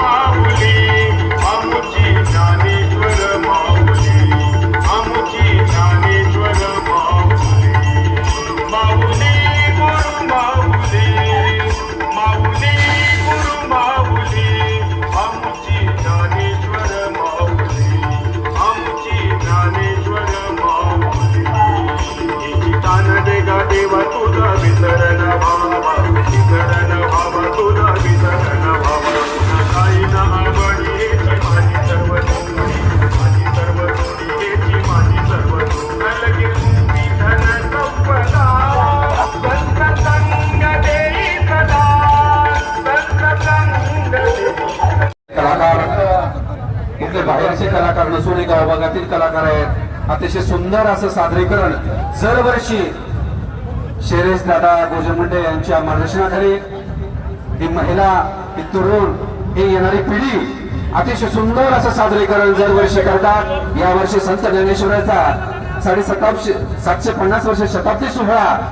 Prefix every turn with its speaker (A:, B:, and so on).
A: மாவுலே गावभागातील कलाकार आहेत. अतिशय सुंदर असं सादरीकरण. दरवर्षी शेरेश दादा गोजमुंडे यांच्या मार्गदर्शनाखाली ही महिला ही तरुण ही येणारी पिढी अतिशय सुंदर असं सादरीकरण दरवर्षी करतात. यावर्षी संत ज्ञानेश्वराचा साडे सातशे सातशे पन्नास वर्ष शताब्दी सोहळा